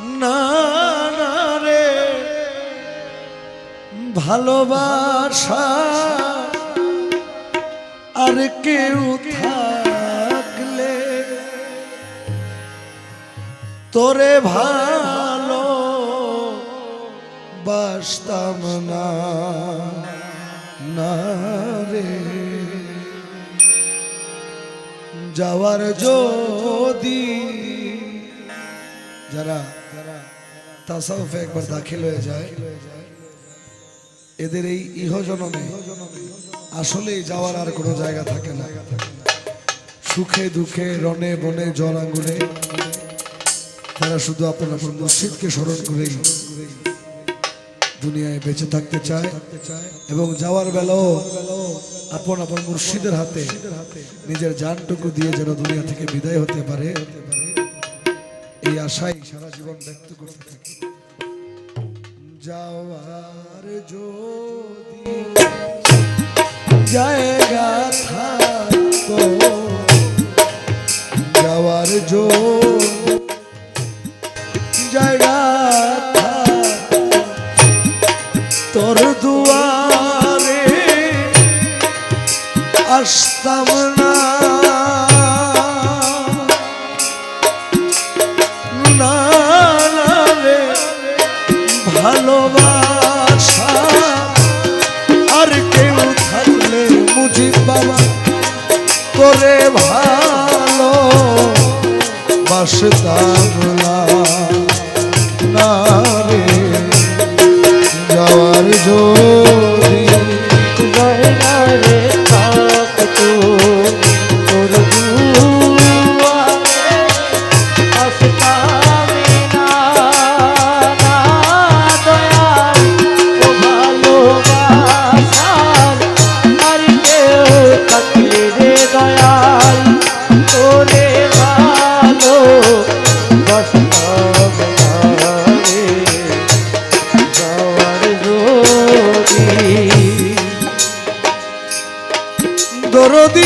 না না রে। ভালোবাসা আর কেউ থাকলে তোরে ভালো বাসতাম না না রে। যাওয়ার যদি যারা তাসাউফে একবার দাখিল হয়ে যায়। এদের এই ইহজনমে আসলেই যাওয়ার আর কোনো জায়গা থাকে না। সুখে দুঃখে রনে বনে জল আঙ্গুলে তারা শুধু আপনার আপনার মুর্শিদকে স্মরণ করেই দুনিয়ায় বেঁচে থাকতে চায় এবং যাওয়ার বেলাও আপন আপন মুর্শিদের হাতে নিজের জানটুকু দিয়ে যেন দুনিয়া থেকে বিদায় হতে পারে। এই আশাই সারা জীবন ব্যক্ত করতে থাকি। যাওয়ার জায়গা থাকতো, যাওয়ার জায়গা তোর দুয়ারে আসতাম না। বাসতাম না না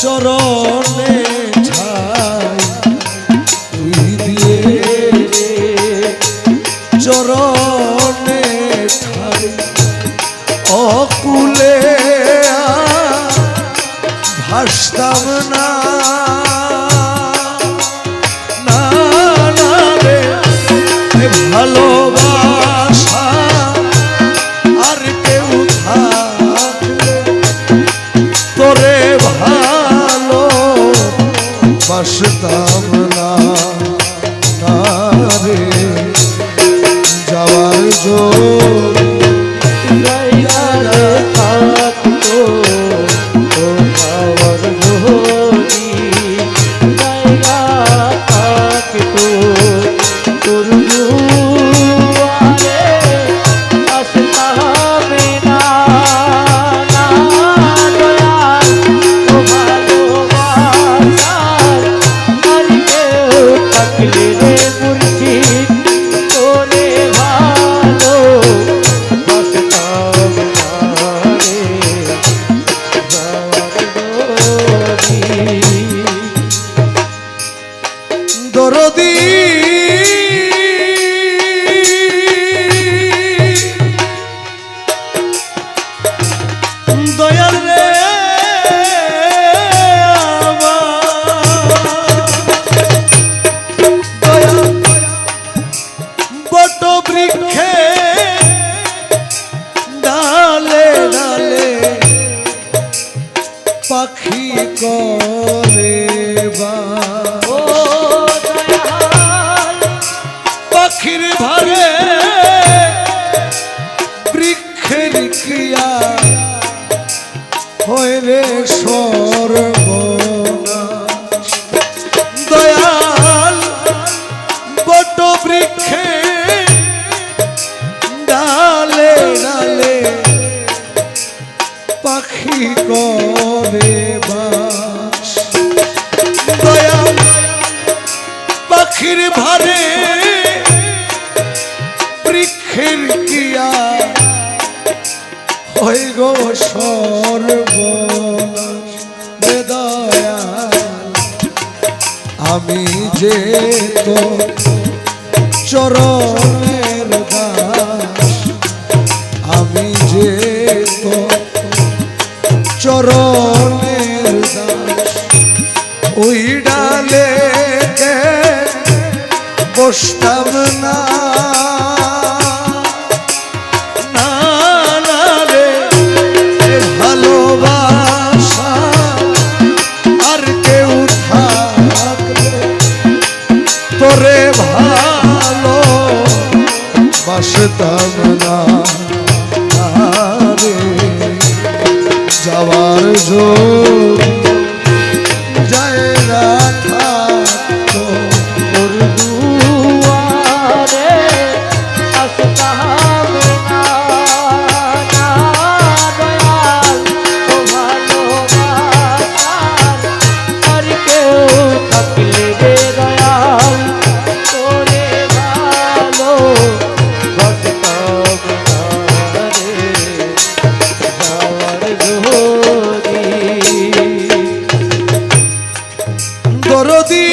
চরণে পাখি করে বা কিয়া হই গো দয়াল আমি যে তো চরণের দাস আমি যে তো চরণের দাস ওই ডালে বসতাম না, তোরে ভালো বাসতাম না যাওয়ার জোর দরদি।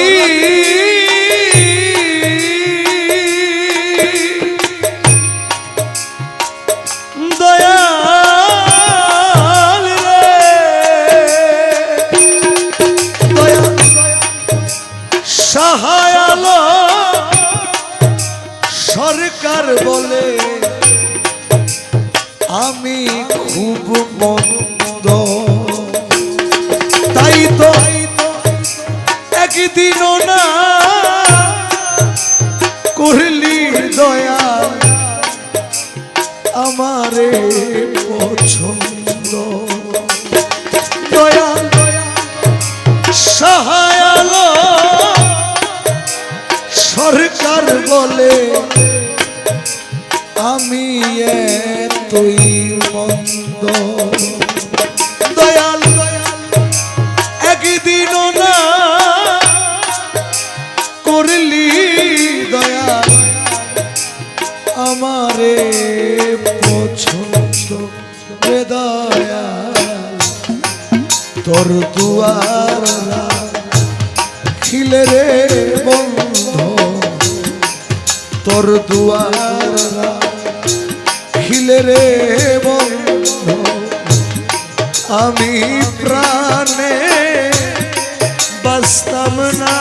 সহায় আলো সরকার বলে আমি খুব মন্দ। একদিনও না। করলি দয়া আমারে পছন্দ। রে আমি প্রাণে বাস্তব না।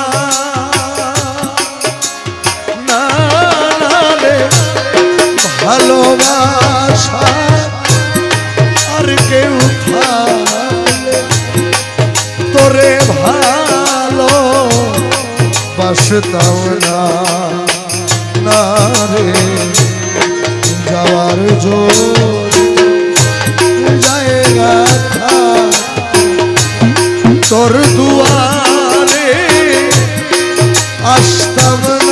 তোরে ভালো বাসতাম না। যাওয়ার জোর জায়গা তোর দুয়ারে আসতাম